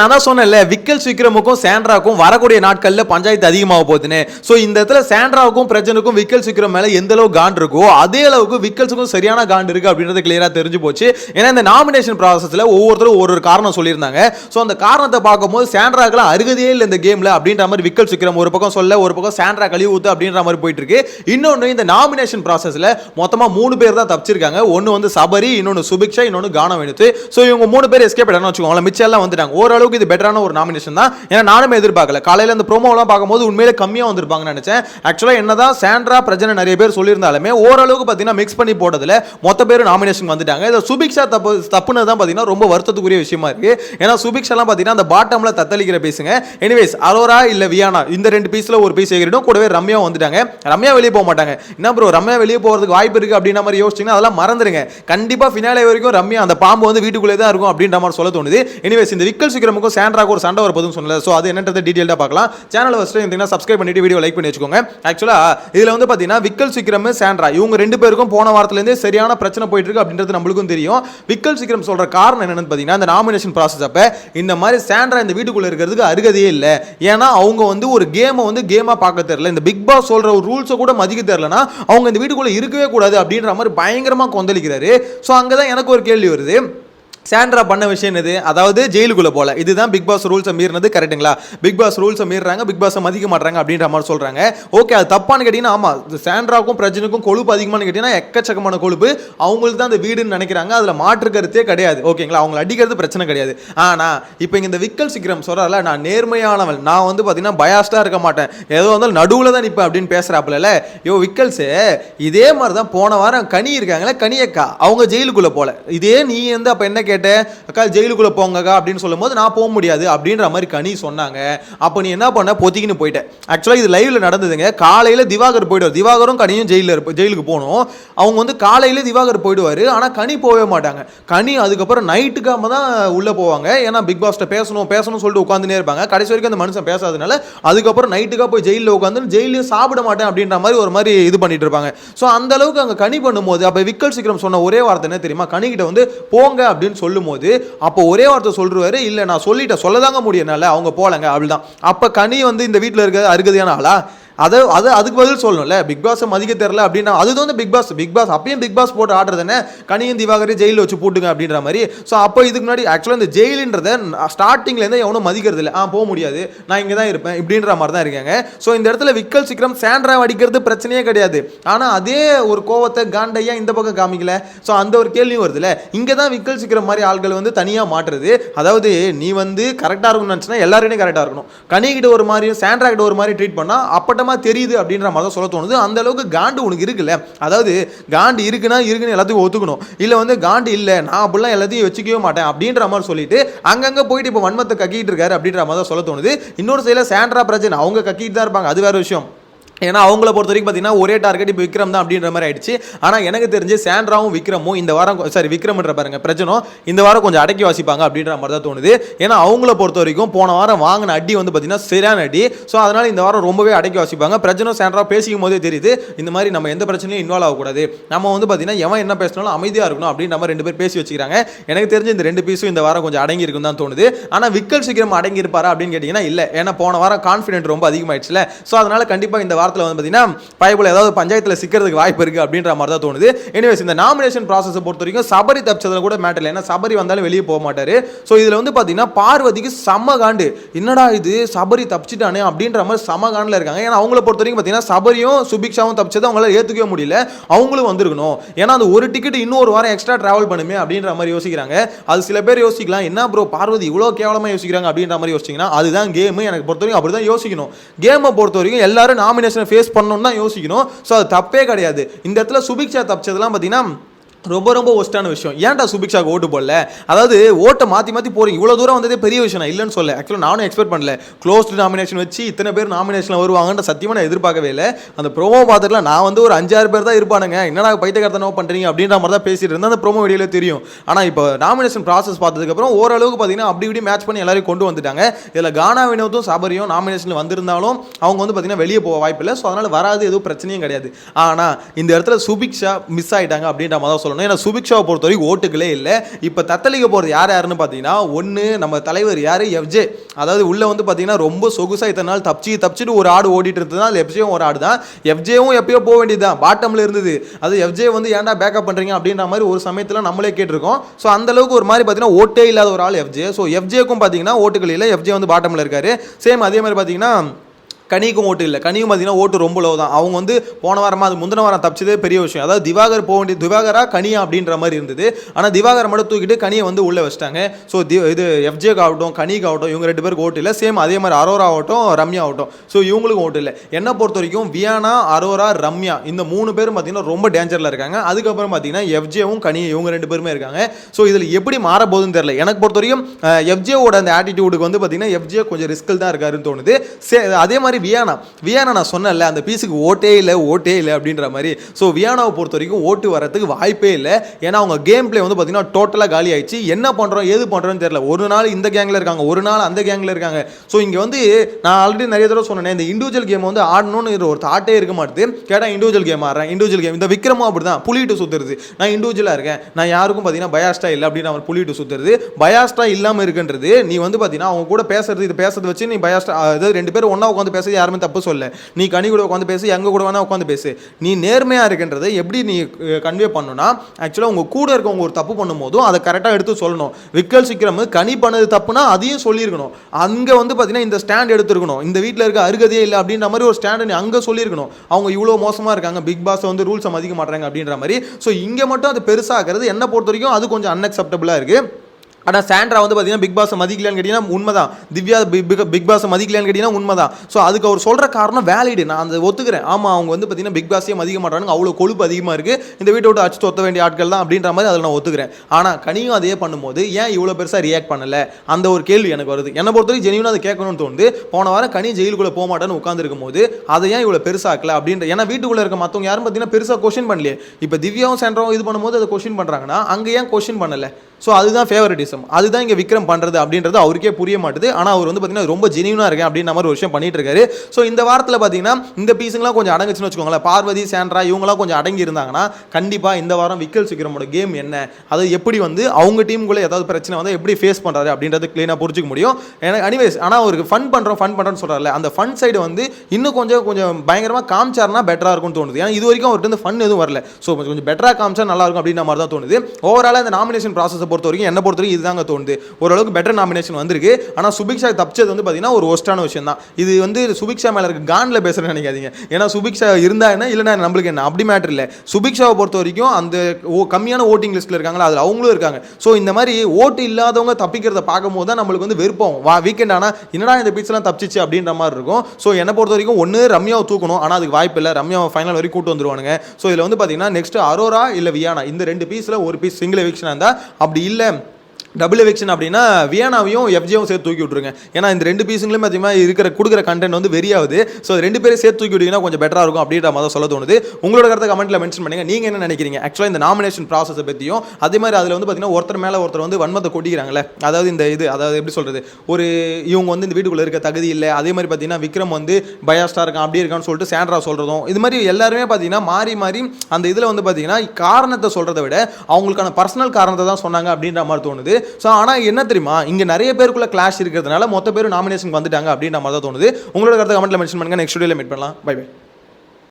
நான் தான் சொன்னேன்ல விக்கல் விக்ரமுக்கும் சாண்ட்ராக்கும் வரக்கூடிய நாட்களில் பஞ்சாயத்து அதிகமாக போகுதுன்னு. ஸோ இந்த இடத்துல சாண்ட்ராவுக்கும் பிரச்சனுக்கும் விக்கல் விக்ரம் மேல எந்த அளவுக்கு காண்ட் இருக்கோ அதே அளவுக்கு விக்கல்ஸுக்கும் சரியான காண்ட் இருக்கு அப்படின்றது கிளியரா தெரிஞ்சு போச்சு. ஏன்னா இந்த நாமினேஷன் ப்ராசஸ்ல ஒவ்வொருத்தரும் ஒரு ஒரு காரணம் சொல்லியிருந்தாங்க. ஸோ அந்த காரணத்தை பார்க்கும்போது சாண்ட்ராக்கெல்லாம் அருகதையே இல்லை இந்த கேம்ல அப்படின்ற மாதிரி விக்கல் விக்ரம் ஒரு பக்கம் சொல்ல ஒரு பக்கம் சாண்ட்ரா கழிவு ஊத்து அப்படின்ற மாதிரி போயிட்டு இருக்கு. இன்னொன்று இந்த நாமினேஷன் ப்ராசஸ்ல மொத்தமா மூணு பேர் தான் தப்பிச்சிருக்காங்க. ஒன்று வந்து சபரி இன்னொன்று சுபிக்ஷா இன்னொன்று கானம் ஸோ இவங்க மூணு பேர் எஸ்கேப் ஆயிட்டாங்கன்னு வச்சுக்கோங்களேன். மிச்சம் எல்லாம் வந்துட்டாங்க. ஓரளவுக்கு இது பெட்டரான ஒரு நாமினேஷன் தான். ஏன்னா நானுமே எதிர்பார்க்கல. காலையில் இந்த ப்ரோமோலாம் பார்க்கும்போது உண்மையிலே கம்மியாக வந்திருப்பாங்கன்னு நினைச்சேன். ஆக்சுவலாக என்னதான் சாண்ட்ரா பிரச்சனை நிறைய பேர் சொல்லியிருந்தாலுமே ஓரளவுக்கு பார்த்தீங்கன்னா மிக்ஸ் பண்ணி போட்டதுல மொத்த பேர் நாமினேஷன் வந்துட்டாங்க. இதை சுபிக்ஷா தப்பு தப்புனது தான் பார்த்தீங்கன்னா ரொம்ப வருத்தத்துக்குரிய விஷயமா இருக்கு. ஏன்னா சுபிக்ஷாலாம் பார்த்தீங்கன்னா அந்த பாட்டம்ல தத்தளிக்கிற பேசுங்க. எனிவேஸ் அரோரா இல்லை வியானா இந்த ரெண்டு பீஸ்ல ஒரு பீஸ் ஏறிடும் கூடவே ரம்யா வந்துட்டாங்க. ரம்யா வெளியே போக மாட்டாங்க. என்ன ப்ரோ ரம்யா வெளியே போறதுக்கு வாய்ப்பு இருக்கு அப்படின்ற மாதிரி யோசிச்சிங்கன்னா அதெல்லாம் மறந்துருங்க. கண்டிப்பா ஃபினாலே வரைக்கும் ரம்யா அந்த பாம்பு வந்து வீட்டுக்குள்ளே தான் இருக்கும் அப்படின்ற மாதிரி சொல்ல தோணுது. எனிவேஸ் இந்த விக்கல் விக்ரமுக்கும் சாண்ட்ராக்கு ஒரு சண்டை வரப்போதுன்னு சொன்னல ஸோ அது என்னன்றது டீட்டெயிலாக பார்க்கலாம். சேனல் ஃபஸ்ட்டு இருந்தீங்கன்னா சப்ஸ்கிரைப் பண்ணிட்டு வீடியோ லைக் பண்ணி வச்சுக்கோங்க. ஆக்சுவலாக இதில் வந்து பார்த்தீங்கன்னா விக்கல் சீக்கிரம் சாண்ட்ரா இவங்க ரெண்டு பேருக்கும் போன வாரத்துலேருந்தே சரியான பிரச்சனை போயிட்டு இருக்கு அப்படின்றது நம்மளுக்கும் தெரியும். விக்கல் சீக்கிரம் சொல்கிற காரணம் என்னென்னு பார்த்தீங்கன்னா இந்த நாமினேஷன் ப்ராசஸ் அப்போ இந்த மாதிரி சாண்ட்ரா இந்த வீட்டுக்குள்ளே இருக்கிறதுக்கு அருகதையே இல்லை. ஏன்னா அவங்க வந்து ஒரு கேமை வந்து கேமாக பார்க்க தெரியல. இந்த பிக் பாஸ் சொல்கிற ஒரு ரூல்ஸை கூட மதிக்க தெரிலனா அவங்க இந்த வீட்டுக்குள்ளே இருக்கவே கூடாது அப்படின்ற மாதிரி பயங்கரமாக கொந்தளிக்கிறாரு. ஸோ அங்கே தான் எனக்கு ஒரு கேள்வி வருது. சாண்ட்ரா பண்ண விஷயம் இது அதாவது ஜெயிலுக்குள்ள போல. இதுதான் பிக் பாஸ் ரூல்ஸை மீறினது கரெக்ட்டுங்களா பிக் பாஸ் ரூல்ஸை மீறாங்க பிக் பாஸை மதிக்க மாட்டாங்க அப்படின்ற மாதிரி சொல்றாங்க. ஓகே அது தப்பான்னு கேட்டீங்கன்னா ஆமா சாண்ட்ராக்கும் பிரச்சனைக்கும் கொழுப்பு அதிகமானு கேட்டீங்கன்னா எக்கச்சக்கமான கொழுப்பு. அவங்களுக்கு தான் அந்த வீடுன்னு நினைக்கிறாங்க. அதுல மாற்று கருத்தே கிடையாது. ஓகேங்களா அவங்களை அடிக்கிறது பிரச்சனை கிடையாது. ஆனா இப்போ இந்த விக்கல் சிக்ரம் சொல்றாருல நான் நேர்மையானவன். நான் வந்து பாத்தீங்கன்னா பயாஸ்டா இருக்க மாட்டேன். ஏதோ வந்து நடுவுல தான் நிப்பேன் அப்படின்னு பேசுறாப்புல யோ விக்கல்ஸு இதே மாதிரி தான் போன வாரம் கனி இருக்காங்களே கனியக்கா அவங்க ஜெயிலுக்குள்ள போல. இதே நீ வந்து அப்ப என்ன கேட்ட அக்கா ஜெயிலுக்குள்ளே போங்கக்கா அப்படின்னு சொல்லும்போது நான் போக முடியாது அப்படின்ற மாதிரி கனி சொன்னாங்க. அப்போ நீ என்ன பண்ண? பொத்திக்கின்னு போயிட்டேன் ஆக்சுவலாக இது லைவ்ல நடந்ததுங்க. காலையில திவாகர் போயிடுவார். திவாகரும் கனியும் ஜெயிலில் இருப்ப ஜெயிலுக்கு போகணும். அவங்க வந்து காலையில திவாகர் போயிடுவார். ஆனால் கனி போகவே மாட்டாங்க. கனி அதுக்கப்புறம் நைட்டுக்காம தான் உள்ள போவாங்க. ஏன்னா பிக் பாஸ்ட்டை பேசணும் பேசணும்னு சொல்லிட்டு உட்காந்துனே இருப்பாங்க. கடைசி வரைக்கும் அந்த மனுஷன் பேசாதனால அதுக்கப்புறம் நைட்டுக்கா போய் ஜெயிலில் உட்காந்து ஜெயிலையும் சாப்பிட மாட்டேன் அப்படின்ற மாதிரி ஒரு மாதிரி இது பண்ணிட்டு இருப்பாங்க. ஸோ அந்த அளவுக்கு அங்கே கனி பண்ணும்போது அப்போ விக்கல் சீக்கிரம் சொன்ன ஒரே வார்த்தை என்ன தெரியுமா? கனிக்கிட்ட வந்து போங்க அப்படின்னு சொல்லும்போது அப்போ ஒரே வார்த்தை சொல்றாரு இல்லை நான் சொல்லிட்டேன் சொல்லதாங்க முடியும் என்னால அவங்க போலங்க அப்படிதான். அப்போ கனி வந்து இந்த வீட்டில் இருக்க அருகதையான ஆளா அதை அது அதுக்கு பதில் சொல்லணும்ல. பிக் பாஸை மதிக்க தெரில அப்படின்னா அதுதான் வந்து பிக் பாஸ் பிக் பாஸ் அப்பயும் பிக் பாஸ் போட்டு ஆடுறது என்ன? கனியும் திவாகரி ஜெயிலில் வச்சு போட்டுங்க அப்படின்ற மாதிரி. ஸோ அப்போ இதுக்கு முன்னாடி ஆக்சுவலாக இந்த ஜெயிலுன்றதை ஸ்டார்டிங்லேருந்து எவனும் மதிக்கிறது இல்லை. ஆ போக முடியாது. நான் இங்கே தான் இருப்பேன் இப்படின்ற மாதிரி தான் இருக்காங்க. ஸோ இந்த இடத்துல விக்கல் சிக்ரம் சாண்ட்ரா அடிக்கிறது பிரச்சனையே கிடையாது. ஆனால் அதே ஒரு கோவத்தை காண்டையா இந்த பக்கம் காமிக்கல. ஸோ அந்த ஒரு கேள்வியும் வருதுல்ல இங்கே தான் விக்கல் சிக்ரம் மாதிரி ஆள்கள் வந்து தனியாக மாட்டுறது அதாவது நீ வந்து கரெக்டாக இருக்கணும்னு நினச்சினா எல்லாருமே கரெக்டாக இருக்கணும். கனி கிட்ட ஒரு மாதிரியும் சாண்ட்ரா கிட்ட ஒரு மாதிரி ட்ரீட் பண்ணால் அப்பட்டம் தெரியுது அப்படின்ற மாதிரி தான் சொல்ல தோணுது. அந்த அளவுக்கு காண்டு உனக்கு இருக்குல்ல? அதாவது காண்டு இருக்குன்னா இருக்குன்னு எல்லாத்தையும் ஒத்துக்கணும். இல்லை வந்து காண்டு இல்லை நான் அப்படிலாம் எல்லாத்தையும் வச்சுக்கவே மாட்டேன் அப்படின்ற மாதிரி சொல்லிட்டு அங்கங்கே போயிட்டு இப்போ வன்மத்தை கக்கிட்டு இருக்காரு அப்படின்ற மாதிரி தான் சொல்ல தோணுது. இன்னொரு சைடில் சாண்ட்ரா பிரச்சனை அவங்க கக்கிட்டு தான் இருப்பாங்க. அது வேற விஷயம். ஏன்னா அவங்கள பொறுத்த வரைக்கும் பார்த்தீங்கன்னா ஒரே டார்கெட் இப்போ விக்ரம் தான் அப்படின்ற மாதிரி ஆயிடுச்சு. ஆனால் எனக்கு தெரிஞ்சு சாண்ட்ராவும் விக்ரமும் இந்த வாரம் சாரி விக்ரம்ன்ற பாருங்க பிரச்சனை இந்த வாரம் கொஞ்சம் அடக்கி வாசிப்பாங்க அப்படின்ற மாதிரி தான் தோணுது. ஏன்னா அவங்கள பொறுத்த வரைக்கும் போன வாரம் வாங்கின அடி வந்து பார்த்தீங்கன்னா சரியான அடி. ஸோ அதனால் இந்த வாரம் ரொம்பவே அடக்கி வாசிப்பாங்க. பிரச்சனை சாண்ட்ரா பேசிக்கும் போதே தெரியுது இந்த மாதிரி நம்ம எந்த பிரச்சனையும் இன்வால்வ் ஆகக்கூடாது. நம்ம வந்து பார்த்தீங்கன்னா எவன் என்ன பேசினாலும் அமைதியாக இருக்கணும் அப்படின்ற மாதிரி ரெண்டு பேர் பேசி வச்சுக்கிறாங்க. எனக்கு தெரிஞ்சு இந்த ரெண்டு பீஸும் இந்த வாரம் கொஞ்சம் அடங்கி இருக்கும் தான் தோணுது. ஆனால் விக்கல் சீக்கிரம் அடங்கி இருப்பாரா அப்படின்னு கேட்டிங்கன்னா இல்லை. ஏன்னா போன வாரம் கான்ஃபிடென்ட் ரொம்ப அதிகமாயிடுச்சுல. ஸோ அதனால் கண்டிப்பாக இந்த வாரம் வாரத்தில் வந்து பார்த்தீங்கன்னா பைபிள் ஏதாவது பஞ்சாயத்தில் சிக்கிறதுக்கு வாய்ப்பு இருக்குது அப்படின்ற மாதிரி தான் தோணுது. எனிவேஸ் இந்த நாமினேஷன் ப்ராசஸை பொறுத்த வரைக்கும் சபரி தப்பிச்சதில் கூட மேட்டர் இல்லை. ஏன்னா சபரி வந்தாலும் வெளியே போக மாட்டார். ஸோ இதில் வந்து பார்த்தீங்கன்னா பார்வதிக்கு செம்ம காண்டு. என்னடா இது? சபரி தப்பிச்சிட்டானே? அப்படின்ற மாதிரி செம காண்டில் இருக்காங்க. ஏன்னா அவங்கள பொறுத்த வரைக்கும் பார்த்தீங்கன்னா சபரியும் சுபிக்ஷாவும் தப்பிச்சது அவங்களால ஏற்றுக்கவே முடியல. அவங்களும் வந்திருக்கணும். ஏன்னா அந்த ஒரு டிக்கெட் இன்னொரு வாரம் எக்ஸ்ட்ரா ட்ராவல் பண்ணுமே அப்படின்ற மாதிரி யோசிக்கிறாங்க. அது சில பேர் யோசிக்கலாம். என்ன ப்ரோ பார்வதி இவ்வளோ கேவலமாக யோசிக்கிறாங்க? அப்படின்ற மாதிரி யோசிச்சிங்கன்னா அதுதான் கேமு எனக்கு பொறுத்த வரைக்கும் அப்படி தான் யோசிக்கணும் கேமை பொறுத்த வரைக்கும் எல்லாரும் நாமினேஷன் ஃபேஸ் பண்ணணும்னு தான் யோசிக்கணும். ஸோ அது தப்பே கிடையாது. இந்த இடத்துல சுபிக்ஷா தப்பிச்சதெல்லாம் பார்த்தீங்கன்னா ரொம்ப ரொம்ப ஒஸ்டான விஷயம். ஏன்டா சுபிக்ஷாக்கு ஓட்டு போடல? அதாவது ஓட்டை மாற்றி மாற்றி போகிறீங்க இவ்வளோ தூரம் வந்ததே பெரிய விஷயம். நான் இல்லைன்னு சொல்ல ஆக்சுவலாக நானும் எக்ஸ்பெக்ட் பண்ணல. க்ளோஸ்டு நாமினேஷன் வச்சு இத்தனை பேர் நாமினேஷனில் வருவாங்கன்ற சத்தியமாக நான் எதிர்பார்க்கவே இல்லை. அந்த ப்ரோமோ பார்த்துட்டுல நான் வந்து ஒரு அஞ்சாறு பேர் தான் இருப்பானுங்க. என்னடா பைத்தியக்காரத்தனோ பண்ணுறீங்க அப்படின்ற மாதிரி தான் பேசிட்டு இருந்தேன். அந்த ப்ரோமோ வீடியோவில் தெரியும். ஆனால் இப்போ நாமினேஷன் ப்ராசஸ் பார்த்ததுக்கப்புறம் ஓரளவுக்கு பார்த்தீங்கன்னா அப்படி இப்படி மேட்ச் பண்ணி எல்லாரையும் கொண்டு வந்துட்டாங்க. இதில் கானா வினோத்தும் சபரியும் நாமினேஷனில் வந்திருந்தாலும் அவங்க வந்து பார்த்தீங்கன்னா வெளியே போக வாய்ப்பு இல்லை. ஸோ அதனால் வராது எதுவும் பிரச்சனையும் கிடையாது. ஆனால் இந்த இடத்துல சுபிக்ஷா மிஸ் ஆகிட்டாங்க அப்படின்ற மாதிரி தான் சொல்லணும். ஏன்னா சுபிக்ஷாவை பொறுத்த வரைக்கும் ஓட்டுகளே இல்லை. இப்போ தத்தளிக்க போகிறது யார் யாருன்னு பார்த்தீங்கன்னா ஒன்று நம்ம தலைவர் யார்? எஃப்ஜே. அதாவது உள்ளே வந்து பார்த்தீங்கன்னா ரொம்ப சொகுசாக இத்தனை நாள் தப்பிச்சு தப்பிச்சுட்டு ஒரு ஆடு ஓடிட்டு இருந்ததுனா அது எஃப்ஜேவும் ஒரு ஆடு தான் எஃப்ஜேவும் எப்பயோ போக வேண்டியது தான் பாட்டமில் இருந்தது. அது எஃப்ஜே வந்து ஏன்டா பேக்கப் பண்ணுறீங்க அப்படின்ற மாதிரி ஒரு சமயத்தில் நம்மளே கேட்டிருக்கோம். ஸோ அந்தளவுக்கு ஒரு மாதிரி பார்த்தீங்கன்னா ஓட்டே இல்லாத ஒரு ஆள் எஃப்ஜே. ஸோ எஃப்ஜேக்கும் பார்த்தீங்கன்னா ஓட்டுகள் இல்லை. எஃப்ஜே வந்து பாட்டமில் இருக்காரு. சேம் அதே மாதிரி பார்த்தீங்கன்னா கனிக்கும் ஓட்டு இல்லை. கனியும் பார்த்தீங்கன்னா ஓட்டு ரொம்ப லோ தான். அவங்க வந்து போன வாரமாக அது முந்தின வாரம் தப்பிச்சதே பெரிய விஷயம். அதாவது திவாகர் போக வேண்டிய திவாகரா கனியா அப்படின்ற மாதிரி இருந்தது. ஆனால் திவாகர் மட்டும் தூக்கிட்டு கனியை வந்து உள்ளே வச்சிட்டாங்க. ஸோ தி இது எஃப்ஜேக்கு ஆகட்டும் கனிக்கு ஆகட்டும் இவங்க ரெண்டு பேருக்கு ஓட்டு இல்லை. சேம் அதே மாதிரி அரோரா ஆகட்டும் ரம்யா ஆகட்டும். ஸோ இவங்களுக்கும் ஓட்டு இல்லை. என்ன பொறுத்த வரைக்கும் வியானா அரோரா ரம்யா இந்த மூணு பேரும் பார்த்தீங்கன்னா ரொம்ப டேஞ்சரில் இருக்காங்க. அதுக்கப்புறம் பார்த்தீங்கன்னா எஃப்ஜேவும் கனி இவங்க ரெண்டு பேருமே இருக்காங்க. ஸோ இதில் எப்படி மாற போகுதுன்னு தெரியல. எனக்கு பொறுத்த வரைக்கும் எஃப்ஜேவோட அந்த ஆட்டிடியூடுக்கு வந்து பார்த்தீங்கன்னா எஃப்ஜே கொஞ்சம் ரிஸ்கில் தான் இருக்காருன்னு தோணுது. சே அதே மாதிரி வியானா வியானா நான் சொன்னேன்ல அந்த பீஸுக்கு ஓட்டே இல்லை ஓட்டே இல்லை அப்படின்ற மாதிரி. ஸோ வியானாவை பொறுத்த வரைக்கும் ஓட்டு வரதுக்கு வாய்ப்பே இல்லை. ஏன்னா அவங்க கேம் பிளே வந்து பார்த்தீங்கன்னா டோட்டலாக காலி ஆயிடுச்சு. என்ன பண்ணுறோம் ஏது பண்ணுறோன்னு தெரியல. ஒரு நாள் இந்த கேங்கில் இருக்காங்க ஒரு நாள் அந்த கேங்கில் இருக்காங்க. ஸோ இங்கே வந்து நான் ஆல்ரெடி நிறைய தடவை சொன்னேன் இந்த இண்டிவிஜுவல் கேம் வந்து ஆடணும்னு ஒரு தாட்டே இருக்க மாட்டேது. கேட்டால் இண்டிவிஜுவல் கேம் ஆடுறேன் இண்டிவிஜுவல் கேம் இந்த விக்ரமும் அப்படி தான் புலிட்டு சுற்றுறது நான் இண்டிவிஜுவலாக இருக்கேன். நான் யாருக்கும் பார்த்தீங்கன்னா பயாஸ்டா இல்லை அப்படின்னு அவன் புலிட்டு சுற்றுறது பயாஸ்டா இல்லாமல் இருக்குன்றது நீ வந்து பார்த்தீங்கன்னா அவங்க கூட பேசுறது இது பேசுறது வச்சு நீ பயாஸ்டா அதாவது ரெண்டு பேரும் ஒன்றா உட்காந்து பேசுறது யாருமே தப்பு சொல்ல நீ கனி கூட உட்காந்து பேசு எங்கள் கூட வேணால் உட்காந்து பேசு. நீ நேர்மையாக இருக்கின்றதை எப்படி நீ கன்வே பண்ணுன்னா ஆக்சுவலாக உங்கள் கூட இருக்கவங்க ஒரு தப்பு பண்ணும்போதும் அதை கரெக்டாக எடுத்து சொல்லணும். விக்கல் சிக்கிரம் கனி பண்ணது தப்புனா அதையும் சொல்லியிருக்கணும். அங்கே வந்து பார்த்தீங்கன்னா இந்த ஸ்டாண்ட் எடுத்துருக்கணும். இந்த வீட்டில் இருக்க அருகதையே இல்லை அப்படின்ற மாதிரி ஒரு ஸ்டாண்டை நீ அங்கே சொல்லியிருக்கணும். அவங்க இவ்வளோ மோசமாக இருக்காங்க பிக் பாஸ் வந்து ரூல்ஸை மதிக்க மாட்டாங்க அப்படின்ற மாதிரி. ஸோ இங்கே மட்டும் அது பெருசாகிறது என்னை பொறுத்த வரைக்கும் அது கொஞ்சம் அன்அக்செப்டபுளாக இருக்குது ஆனால் சாண்ட்ரா வந்து பார்த்தீங்கன்னா பிக் பாஸ் மதிக்கலான்னு கேட்டிங்கன்னா உண்மைதான். திவ்யா பிக் பிக் பாஸை மதிக்கலான்னு கேட்டிங்கன்னா உண்மைதான். ஸோ அதுக்கு அவர் சொல்கிற காரணம் வேலிடு நான் அந்த ஒத்துக்கிறேன். ஆமாம் அவங்க வந்து பார்த்தீங்கன்னா பிக் பாஸே மதிக்க மாட்டாங்க அவ்வளோ கொழுப்பு அதிகமாக இருக்குது இந்த வீட்டை விட்டு அச்சு தொத்த வேண்டிய ஆட்கள் தான் அப்படின்ற மாதிரி அதில் நான் ஒத்துக்கிறேன். ஆனால் கனியும் அதே பண்ணும்போது ஏன் இவ்வளோ பெருசாக ரியாக்ட் பண்ணல? அந்த ஒரு கேள்வி எனக்கு வருது. என்னை பொறுத்தவரைக்கும் ஜெனியூனாக அதை கேட்கணும்னு தோணுது. போன வாரம் கனி ஜெயிலுக்குள்ளே போக மாட்டேன்னு உட்காந்துருக்கும் போது அதை ஏன் இவ்வளோ பெருசாக்கல அப்படின்ற ஏன்னா வீட்டுக்குள்ளே இருக்க மற்றவங்க யாரும் பார்த்தீங்கன்னா பெருசாக கொஷின் பண்ணலையே. இப்போ திவ்யாவும் சாண்ட்ராவும் இது பண்ணும்போது அதை கொஷின் பண்ணுறாங்கன்னா அங்கே ஏன் கொஷின் பண்ணலை? ஸோ அதுதான் ஃபேவரட்டிசம் அதுதான் இங்கே விக்ரம் பண்ணுறது அப்படின்றது அவருக்கே புரிய மாட்டுது. ஆனால் அவர் வந்து பார்த்தீங்கன்னா ரொம்ப ஜெனியூனாக இருக்கேன் அப்படின்ற மாதிரி ஒரு விஷயம் பண்ணிட்டு இருக்காரு ஸோ இந்த வாரத்தில் பார்த்தீங்கன்னா இந்த பீஸுங்களாம் கொஞ்சம் அடங்குச்சுன்னு வச்சுக்கோங்களேன். பார்வதி சேண்ட்ரா இவங்களாம் கொஞ்சம் அடங்கி இருந்தாங்கன்னா கண்டிப்பாக இந்த வாரம் விக்கல் விக்ரமோட கேம் என்ன? அது எப்படி வந்து அவங்க டீமுக்குள்ளே ஏதாவது பிரச்சனை வந்து எப்படி ஃபேஸ் பண்ணுறாரு அப்படின்றது க்ளீனாக புரிஞ்சிக்க முடியும். எனக்கு அனிவேஸ் ஆனால் அவருக்கு ஃபன் பண்ணுறோம் ஃபன் பண்ணுறோன்னு சொல்கிறார்ல அந்த ஃபன் சைடு வந்து இன்னும் கொஞ்சம் கொஞ்சம் பயங்கரமாக காமிச்சாருன்னா பெட்டராக இருக்கும்னு தோணுது. ஏன்னா இது வரைக்கும் அவர்கிட்ட வந்து ஃபன் எதுவும் வரல. ஸோ கொஞ்சம் கொஞ்சம் பெட்டராக காமிச்சா நல்லா இருக்கும் அப்படின்ற மாதிரி தான் தோணுது. ஓவராலாக இந்த நாமினேஷன் ப்ராசஸ் பொறுத்த வரைக்கும் என்னை பொறுத்த வரைக்கும் இதுதாங்க தோணுது. ஓரளவுக்கு பெட்டர் நாமினேஷன் வந்திருக்கு. ஆனால் சுபிக்ஷா தப்பிச்சது வந்து பார்த்தீங்கன்னா ஒரு ஒஸ்டான விஷயம் தான் இது வந்து சுபிக்ஷா மேலே இருக்க கான்ல பேசுகிறேன்னு நினைக்காதீங்க. ஏன்னா சுபிக்ஷா இருந்தா என்ன இல்லைனா நம்மளுக்கு என்ன? அப்படி மேட்டர் இல்லை. சுபிக்ஷாவை பொறுத்த வரைக்கும் அந்த ஓ கம்மியான ஓட்டிங் லிஸ்ட்டில் இருக்காங்களா அதில் அவங்களும் இருக்காங்க. ஸோ இந்த மாதிரி ஓட்டு இல்லாதவங்க தப்பிக்கிறத பார்க்கும்போது தான் நம்மளுக்கு வந்து விருப்பம். வா வீக்கெண்ட் ஆனால் என்னடா இந்த பீச்லாம் தப்பிச்சிச்சு அப்படின்ற மாதிரி இருக்கும். ஸோ என்னை பொறுத்த வரைக்கும் ஒன்று ரம்யாவை தூக்கணும். ஆனால் அதுக்கு வாய்ப்பு இல்லை. ரம்யாவை ஃபைனல் வரைக்கும் கூட்டு வந்துருவானுங்க. ஸோ இதில் வந்து பார்த்தீங்கன்னா நெக்ஸ்ட் அரோரா இல்லை வியானா? இந்த ரெண்டு பீஸில் ஒரு பீஸ் சிங்கிள் எவிக்ஷனாக இருந்தால் அப்படி இல்லை. டபுள் எவிக்ஷன் அப்படின்னா வியானாவையும் எஃப்ஜியும் சேர்த்து தூக்கி விட்ருங்க ஏன்னா இந்த ரெண்டு பீஸுங்களும் பார்த்தீங்கன்னா இருக்கிற கொடுக்குற கண்டென்ட் வந்து வெறியாவது ஸோ ரெண்டு பேரும் சேர்த்து தூக்கி விட்டீங்கன்னா கொஞ்சம் பெட்டராக இருக்கும் அப்படின்ற மாதிரி சொல்ல தோணுது. உங்களோட கருத்தை கமெண்ட்டில் மென்ஷன் பண்ணுங்க. நீங்கள் என்ன நினைக்கிறீங்க? ஆக்சுவலாக இந்த நாமினேஷன் ப்ராசஸை பற்றியும் அதே மாதிரி அதில் வந்து பார்த்தீங்கன்னா ஒருத்தர் மேலே ஒருத்தர் வந்து வன்மத்தை கொட்டிக்கிறாங்களே அதாவது இந்த இது அதாவது எப்படி சொல்கிறது ஒரு இவங்க வந்து இந்த வீட்டுக்குள்ளே இருக்க தகுதி இல்லை. அதே மாதிரி பார்த்தீங்கன்னா விக்ரம் வந்து பயாஸ்டாக இருக்கான் அப்படி இருக்கான்னு சொல்லிட்டு சேண்ட்ரா சொல்கிறதும் இது மாதிரி எல்லாருமே பார்த்தீங்கன்னா மாறி மாறி அந்த இதில் வந்து பார்த்தீங்கன்னா காரணத்தை சொல்கிறத விட அவங்களுக்கான பர்சனல் காரணத்தை தான் சொன்னாங்க அப்படின்ற மாதிரி தோணுது. ஸோ ஆனால் என்ன தெரியுமா? இங்கே நிறைய பேருக்குள்ள கிளாஷ் இருக்கிறதுனால மொத்த பேர் நாமினேஷன் வந்துட்டாங்க அப்படின்ற மாதிரி தான் தோணுது. உங்களோட கருத்து கமெண்ட்டில் மென்ஷன் பண்ணுங்க. நெக்ஸ்ட் வீடியோவில் மீட் பண்ணலாம். By by